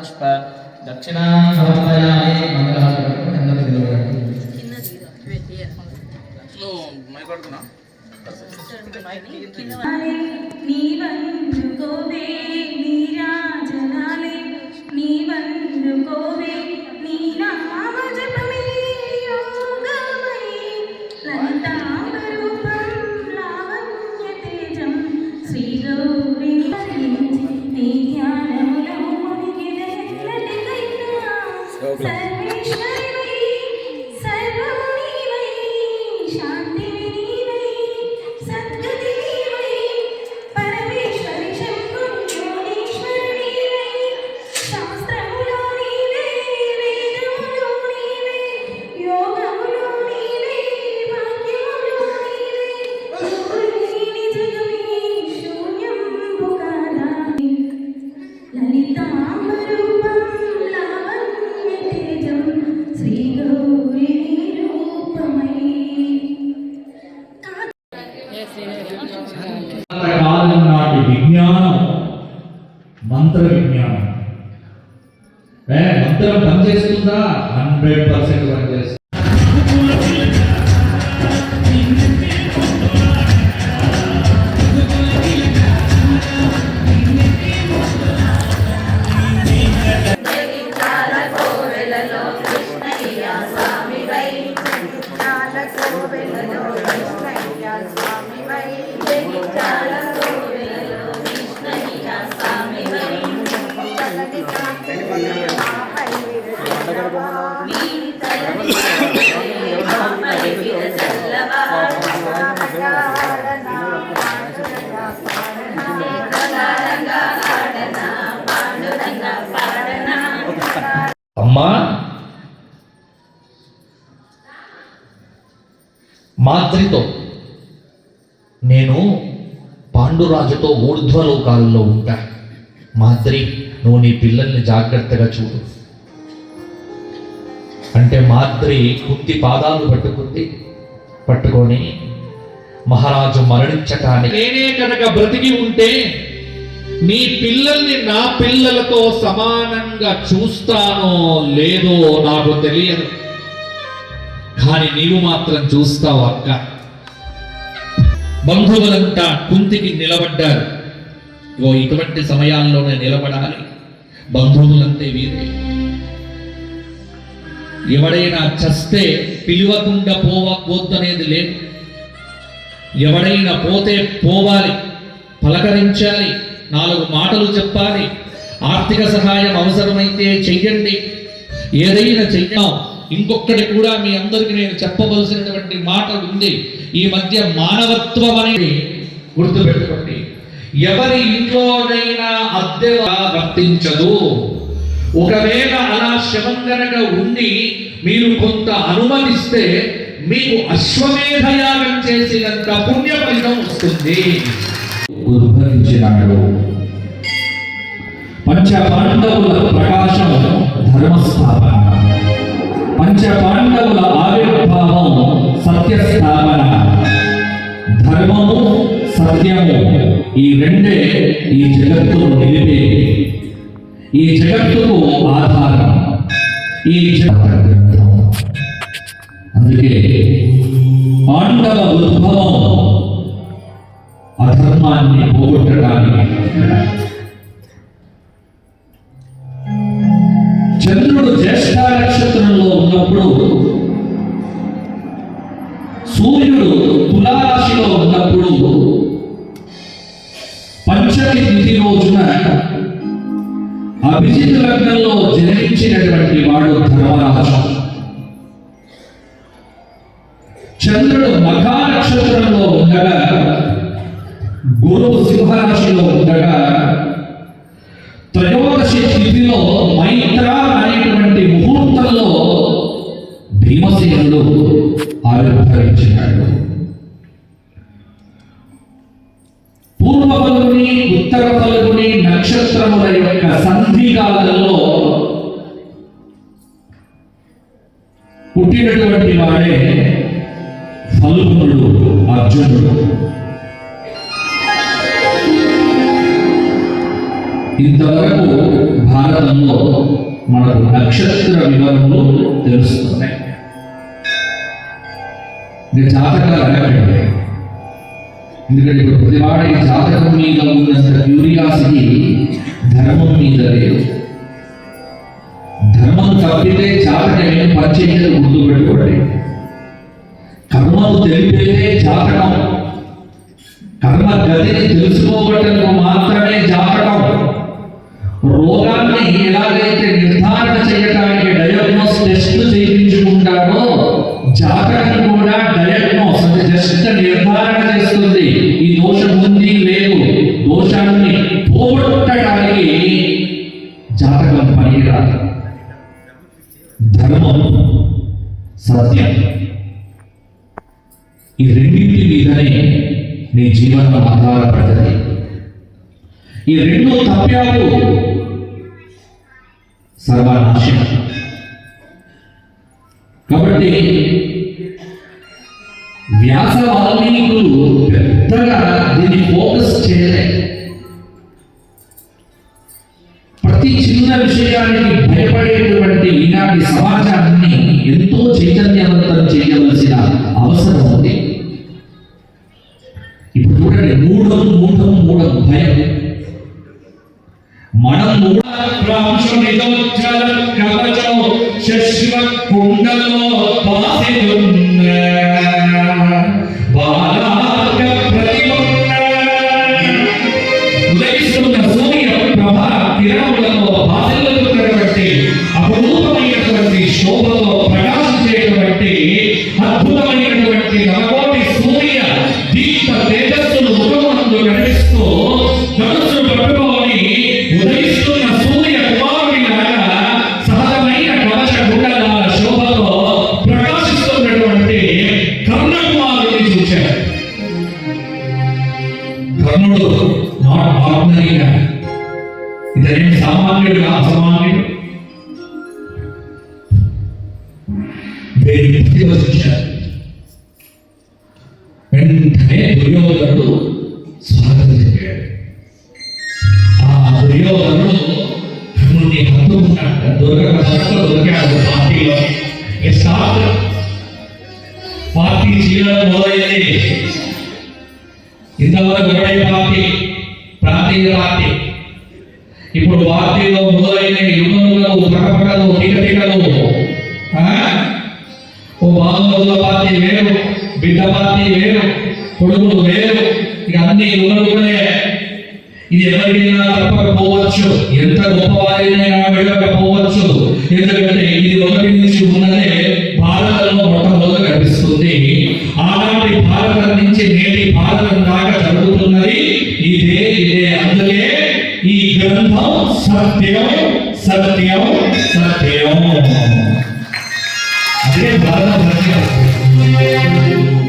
పుష్ప దక్షిణాం సమర్పయామి నిలబడండి నువ్వు మైకొడుతున్నా నీవందుకోవే నీరాజనాలే నీవందుకోవే కాలం నాటి విజ్ఞానం మంత్ర విజ్ఞానం. ఏ, మంత్రం పనిచేస్తుందా? హండ్రెడ్ పర్సెంట్ పనిచేస్తుంది. అమ్మా. మాద్రితో నేను పాండురాజుతో ఊర్ధ్వలోకాల్లో ఉంటా. మాద్రి నువ్వు నీ పిల్లల్ని జాగ్రత్తగా చూడు. అంటే మాద్రి కుంతి పాదాలు పట్టుకుంది. పట్టుకొని మహారాజు మరణించటానికి నేనే కనుక బ్రతికి ఉంటే నీ పిల్లల్ని నా పిల్లలతో సమానంగా చూస్తానో లేదో నాకు తెలియదు. కానీ నీవు మాత్రం చూస్తావు అక్క. బంధువులంతా కుంతికి నిలబడ్డారు. ఇగో ఇటువంటి సమయాల్లోనే నిలబడాలి. బంధువులంతే వీరే. ఎవడైనా చస్తే పిలువకుండా పోవద్దనేది లేదు. ఎవడైనా పోతే పోవాలి పలకరించాలి నాలుగు మాటలు చెప్పాలి. ఆర్థిక సహాయం అవసరమైతే చెయ్యండి. ఏదైనా చెయ్యాం ఇంకొకటి కూడా మీ అందరికి నేను చెప్పవలసినటువంటి మాట ఉంది. ఈ మధ్య మానవత్వం అనేది గుర్తుపెట్టుకోండి. ఎవరి ఇంట్లోనైనా అద్దె వర్తించదు. ఒకవేళ అలా శవం ఉండి మీరు కొంత అనుమతిస్తే మీకు అశ్వమేధయాగం చేసినంత పుణ్య ఫలితం వస్తుంది. ఉద్భవించినాడు. పంచపాండవుల ప్రకాశం ధర్మస్థాపన. పంచపాండవుల ఆవిర్భావం సత్యస్థాపన. ధర్మము సత్యము. ఈ రెండే ఈ జగత్తును నిలిపే. ఈ జగత్తుకు ఆధారం. ఈ అందుకే పాండవ ఉద్భవం అధర్మాన్ని పోగొట్టడానికి. చంద్రుడు జ్యేష్ఠ నక్షత్రంలో ఉన్నప్పుడు సూర్యుడు తులారాశిలో ఉన్నప్పుడు పంచమి తిథి రోజున అభిజిత్ లగ్నంలో జన్మించినటువంటి వాడు ధర్మరాజు. చంద్రుడు మఖా నక్షత్రంలో ఉండగా గురువు సింహరాశిలో ఉండగా త్రయోదశి తిథిలో మైత్ర అనేటువంటి ముహూర్తంలో భీమసేనుడు ఆవిర్భవించినాడు. పూర్వ పలుకుని ఉత్తర పలుకుని నక్షత్రముల యొక్క సంధికాలంలో పుట్టినటువంటి వాడే ఫల్గునుడు అర్జునుడు. ఇంతవరకు భారతంలో మనకు నక్షత్ర వివరములు తెలుస్తున్నాయి. ఇది జాతకాలు అడగండి ఎందుకంటే ఇప్పుడు ప్రతివాడి జాతకం మీద ఉన్నంత క్యూరియాసిటీ ధర్మం మీద లేదు. ధర్మం తప్పితే జాతకం ఏం పనిచేయదు గుర్తుపెట్టుకోండి. కర్మను తెలిపితే జాతకం. కర్మ గతిని తెలుసుకోవటంలో జాతకం ధర్మం సత్యం ఈ రెండింటి మీదనే నీ జీవనం ఆధారపడుతుంది. ఈ రెండు తప్పాలు సర్వనాశనం. కాబట్టి వ్యాస వాల్మీకులు పెద్దగా దీన్ని ఫోకస్ చేయలేదు. ప్రతి చిన్న విషయానికి భయపడేటువంటి ఈనాటి సమాజాన్ని ఎంతో చైతన్యవంతం చేయవలసిన అవసరం ఉంది. ఇప్పుడు చూడండి మూఢం మూఢం మూఢం భయం. మనం మూఢ కవచం శశ్వ కుండలో పాసిదున్న వేడి బుద్ధి వచ్చారు వెంటనే దుర్యోధనుడు స్వాగతం చెప్పాడు. ఆ దుర్యోధనుడు కర్ణుడిని హత్తుకున్నాడు దొరక దొరికాడు పార్టీలో. స్టార్ట్ పార్టీ చేయడం మొదలైంది. ఇంతవరకు ఒకటే పార్టీ ప్రాంతీయ పార్టీ. ఇప్పుడు పార్టీలో మొదలైన యుగములు పరపరలు టికటికలు ఆ? పార్టీ వేరు బిడ్డ పార్టీ వేరు కొడుకులు వేరు. ఇక అన్ని యుగములే ఇది ఎవరికైనా తప్పకపోవచ్చు. ఎంత గొప్పవారైనా వెళ్ళకపోవచ్చు. ఎందుకంటే ఇది ఒకటి నుంచి ఉన్నదే భారతంలో మొట్టమొదటి కనిపిస్తుంది. ఆనాటి భారతం నుంచి నేటి భారతం దాకా జరుగుతున్నది. ఇదే ఇదే. అందుకే ఈ గ్రంథం సత్యం సత్యం సత్యం. అదే భారత సత్యం